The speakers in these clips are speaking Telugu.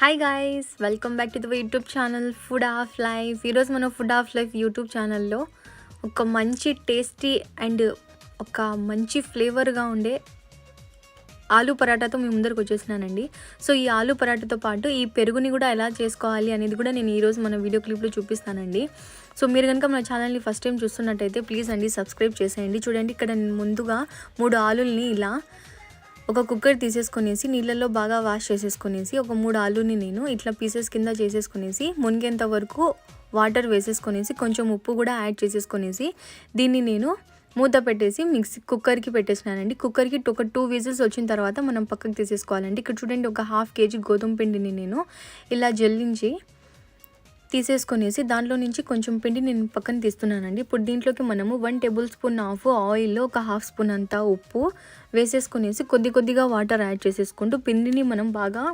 Hi guys welcome back to the YouTube channel food of life ఈరోజు మన ఫుడ్ ఆఫ్ లైఫ్ యూట్యూబ్ ఛానల్లో ఒక మంచి టేస్టీ అండ్ ఒక మంచి ఫ్లేవర్గా ఉండే ఆలు పరాటాతో మీ ముందరకు వచ్చేసినానండి. సో ఈ ఆలు పరాటాతో పాటు ఈ పెరుగుని కూడా ఎలా చేసుకోవాలి అనేది కూడా నేను ఈరోజు మన వీడియో క్లిప్లో చూపిస్తానండి. సో మీరు కనుక మన ఛానల్ని ఫస్ట్ టైం చూస్తున్నట్టయితే ప్లీజ్ అండి సబ్స్క్రైబ్ చేసేయండి. చూడండి ఇక్కడ నేను ముందుగా మూడు ఆలుల్ని ఇలా ఒక కుక్కర్ తీసేసుకునేసి నీళ్ళల్లో బాగా వాష్ చేసేసుకునేసి ఒక మూడు ఆలుని నేను ఇట్లా పీసెస్ కింద చేసేసుకునేసి మునిగేంత వరకు వాటర్ వేసేసుకునేసి కొంచెం ఉప్పు కూడా యాడ్ చేసేసుకునేసి దీన్ని నేను మూత పెట్టేసి మిక్సీ కుక్కర్కి పెట్టేసినానండి. కుక్కర్కి ఒక టూ విజిల్స్ వచ్చిన తర్వాత మనం పక్కకు తీసేసుకోవాలండి. ఇక్కడ చూడండి ఒక హాఫ్ కేజీ గోధుమ పిండిని నేను ఇలా జల్లించి తీసేసుకొనేసి దాంట్లో నుంచి కొంచెం పిండి నేను పక్కన తీస్తున్నానండి. ఇప్పుడు దీంట్లోకి మనము one tablespoon of oil ఒక హాఫ్ స్పూన్ అంతా ఉప్పు వేసేసుకునేసి కొద్ది కొద్దిగా వాటర్ యాడ్ చేసేసుకుంటూ పిండిని మనం బాగా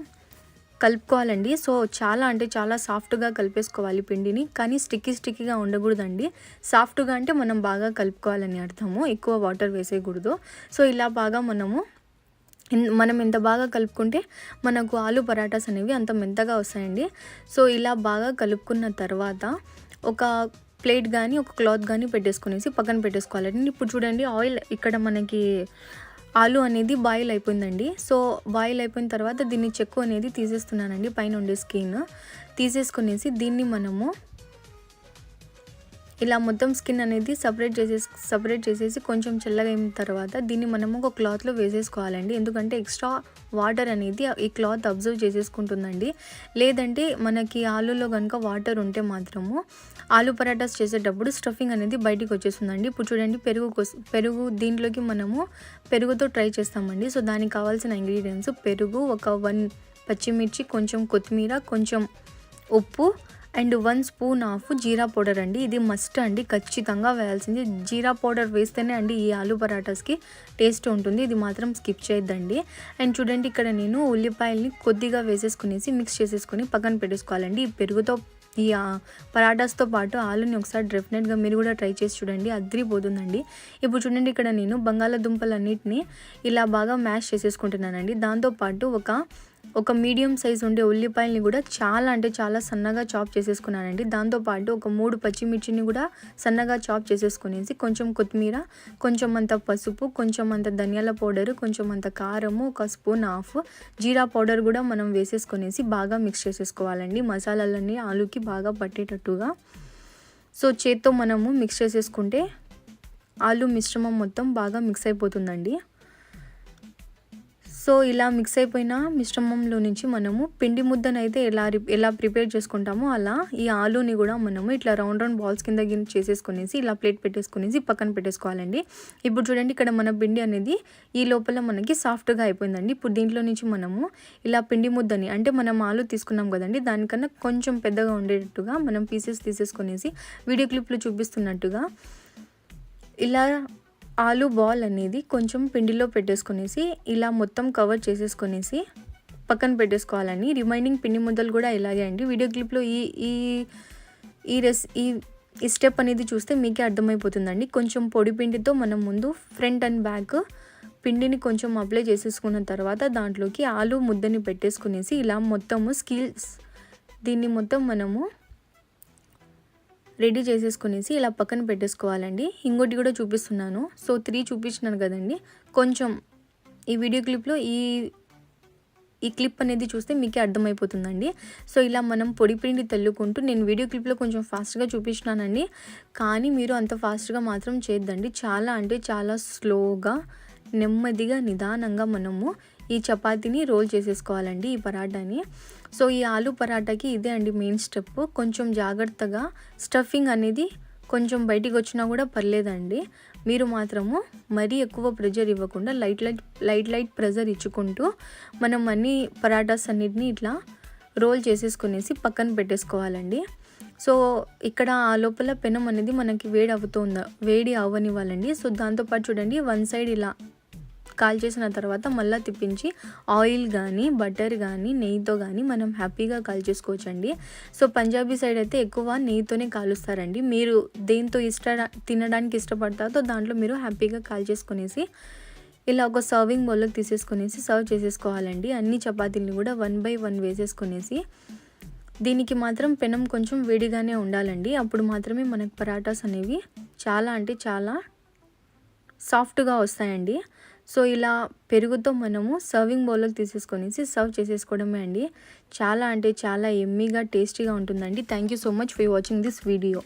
కలుపుకోవాలండి. సో చాలా అంటే చాలా సాఫ్ట్గా కలిపేసుకోవాలి పిండిని. కానీ స్టిక్కీ స్టిక్కీగా ఉండకూడదండి. సాఫ్ట్గా అంటే మనం బాగా కలుపుకోవాలని అర్థము. ఎక్కువ వాటర్ వేసేయకూడదు. సో ఇలా బాగా మనము మనం ఎంత బాగా కలుపుకుంటే మనకు ఆలు పరాటాస్ అనేవి అంత మెంతగా వస్తాయండి. సో ఇలా బాగా కలుపుకున్న తర్వాత ఒక ప్లేట్ కానీ ఒక క్లాత్ కానీ పెట్టేసుకునేసి పక్కన పెట్టేసుకోవాలండి. ఇప్పుడు చూడండి ఆయిల్ ఇక్కడ మనకి ఆలు అనేది బాయిల్ అయిపోయిందండి. సో బాయిల్ అయిపోయిన తర్వాత దీన్ని చెక్కు అనేది తీసేస్తున్నానండి పైన ఉండే స్కిన్. తీసేసుకునేసి దీన్ని మనము ఇలా మొత్తం స్కిన్ అనేది సపరేట్ చేసేసి సపరేట్ చేసేసి కొంచెం చల్లగా అయిన తర్వాత దీన్ని మనము ఒక క్లాత్లో వేసేసుకోవాలండి. ఎందుకంటే ఎక్స్ట్రా వాటర్ అనేది ఈ క్లాత్ అబ్జర్వ్ చేసేసుకుంటుందండి. లేదంటే మనకి ఆలూలో కనుక వాటర్ ఉంటే మాత్రము ఆలు పరాటాస్ చేసేటప్పుడు స్టఫింగ్ అనేది బయటికి వచ్చేస్తుందండి. ఇప్పుడు చూడండి పెరుగు పెరుగు దీంట్లోకి మనము పెరుగుతో ట్రై చేస్తామండి. సో దానికి కావాల్సిన ఇంగ్రీడియంట్స్ పెరుగు ఒక వన్ పచ్చిమిర్చి కొంచెం కొత్తిమీర కొంచెం ఉప్పు and one spoon of jeera powder అండి. ఇది మస్ట్ అండి. ఖచ్చితంగా వేయాల్సింది. జీరా పౌడర్ వేస్తేనే అండి ఈ ఆలు పరాటాస్కి టేస్ట్ ఉంటుంది. ఇది మాత్రం స్కిప్ చేయొద్దండి. అండ్ చూడండి ఇక్కడ నేను ఉల్లిపాయల్ని కొద్దిగా వేసేసుకునేసి మిక్స్ చేసేసుకొని పక్కన పెట్టేసుకోవాలండి. ఈ పెరుగుతో ఈ పరాటాస్తో పాటు ఆలుని ఒకసారి డెఫినెట్గా మీరు కూడా ట్రై చేసి చూడండి. అద్రిపోతుందండి. ఇప్పుడు చూడండి ఇక్కడ నేను బంగాళాదుంపలన్నిటిని ఇలా బాగా మ్యాష్ చేసేసుకుంటున్నానండి. దాంతోపాటు ఒక ఒక మీడియం సైజ్ ఉండే ఉల్లిపాయలని కూడా చాలా అంటే చాలా సన్నగా చాప్ చేసేసుకున్నానండి. దాంతోపాటు ఒక మూడు పచ్చిమిర్చిని కూడా సన్నగా చాప్ చేసేసుకునేసి కొంచెం కొత్తిమీర కొంచెం అంత పసుపు కొంచెం అంత ధనియాల పౌడర్ కొంచెం అంత కారము ఒక స్పూన్ హాఫ్ జీరా పౌడర్ కూడా మనం వేసేసుకునేసి బాగా మిక్స్ చేసేసుకోవాలండి. మసాలాలన్నీ ఆలుకి బాగా పట్టేటట్టుగా. సో చేత్తో మనము మిక్స్ చేసేసుకుంటే ఆలు మిశ్రమం మొత్తం బాగా మిక్స్ అయిపోతుందండి. సో ఇలా మిక్స్ అయిపోయిన మిశ్రమంలో నుంచి మనము పిండి ముద్దను అయితే ఎలా ఎలా ప్రిపేర్ చేసుకుంటామో అలా ఈ ఆలూని కూడా మనము ఇట్లా రౌండ్ రౌండ్ బాల్స్ కింద చేసేసుకునేసి ఇలా ప్లేట్ పెట్టేసుకునేసి పక్కన పెట్టేసుకోవాలండి. ఇప్పుడు చూడండి ఇక్కడ మన పిండి అనేది ఈ లోపల మనకి సాఫ్ట్గా అయిపోయిందండి. ఇప్పుడు దీంట్లో నుంచి మనము ఇలా పిండి ముద్దని అంటే మనం ఆలు తీసుకున్నాం కదండి దానికన్నా కొంచెం పెద్దగా ఉండేటట్టుగా మనం పీసెస్ తీసేసుకునేసి వీడియో క్లిప్లో చూపిస్తున్నట్టుగా ఇలా ఆలు బాల్ అనేది కొంచెం పిండిలో పెట్టేసుకునేసి ఇలా మొత్తం కవర్ చేసేసుకునేసి పక్కన పెట్టేసుకోవాలని రిమైనింగ్ పిండి ముద్దలు కూడా ఇలాగే అండి. వీడియో క్లిప్లో ఈ ఈ ఈ రెస్ ఈ ఈ స్టెప్ అనేది చూస్తే మీకే అర్థమైపోతుందండి. కొంచెం పొడి పిండితో మనం ముందు ఫ్రంట్ అండ్ బ్యాక్ పిండిని కొంచెం అప్లై చేసేసుకున్న తర్వాత దాంట్లోకి ఆలు ముద్దని పెట్టేసుకునేసి ఇలా మొత్తము స్కిల్స్ దీన్ని మొత్తం మనము రెడీ చేసేసుకునేసి ఇలా పక్కన పెట్టేసుకోవాలండి. ఇంకోటి కూడా చూపిస్తున్నాను. సో త్రీ చూపించినాను కదండి. కొంచెం ఈ వీడియో క్లిప్లో ఈ ఈ క్లిప్ అనేది చూస్తే మీకే అర్థమైపోతుందండి. సో ఇలా మనం పొడి పిండి తల్లుకుంటూ నేను వీడియో క్లిప్లో కొంచెం ఫాస్ట్గా చూపించినానండి. కానీ మీరు అంత ఫాస్ట్గా మాత్రం చేద్దండి చాలా అంటే చాలా స్లోగా నెమ్మదిగా నిదానంగా మనము ఈ చపాతీని రోల్ చేసేసుకోవాలండి ఈ పరాటాని. సో ఈ ఆలు పరాటాకి ఇదే అండి మెయిన్ స్టెప్. కొంచెం జాగ్రత్తగా స్టఫింగ్ అనేది కొంచెం బయటికి వచ్చినా కూడా పర్లేదండి. మీరు మాత్రము మరీ ఎక్కువ ప్రెజర్ ఇవ్వకుండా light light light light pressure ఇచ్చుకుంటూ మనం అన్ని పరాటాస్ అన్నిటిని ఇట్లా రోల్ చేసేసుకునేసి పక్కన పెట్టేసుకోవాలండి. సో ఇక్కడ ఆ లోపల పెనం అనేది మనకి వేడి అవుతుందా వేడి అవ్వనివ్వాలండి సో దాంతోపాటు చూడండి వన్ సైడ్ ఇలా కాల్చేసిన తర్వాత మళ్ళీ తిప్పించి ఆయిల్ కానీ బటర్ కానీ నెయ్యితో కానీ మనం హ్యాపీగా కాల్చేసుకోవచ్చండి సో పంజాబీ సైడ్ అయితే ఎక్కువ నెయ్యితోనే కాలుస్తారండి. మీరు దేంతో ఇష్ట తినడానికి ఇష్టపడతారో దాంట్లో మీరు హ్యాపీగా కాల్చేసుకునేసి ఇలా ఒక సర్వింగ్ బౌల్లోకి తీసేసుకునేసి సర్వ్ చేసేసుకోవాలండి. అన్ని చపాతీలను కూడా వన్ బై వన్ వేసేసుకునేసి దీనికి మాత్రం పెనం కొంచెం వేడిగానే ఉండాలండి. అప్పుడు మాత్రమే మనకు పరాటాస్ అనేవి చాలా అంటే చాలా సాఫ్ట్గా వస్తాయండి. సో ఇలా పెరుగుతో మనము సర్వింగ్ బౌల్లోకి తీసేసుకొనేసి సర్వ్ చేసేసుకోవడమే అండి. చాలా అంటే చాలా ఎమ్మీగా టేస్టీగా ఉంటుందండి. Thank you so much for watching this video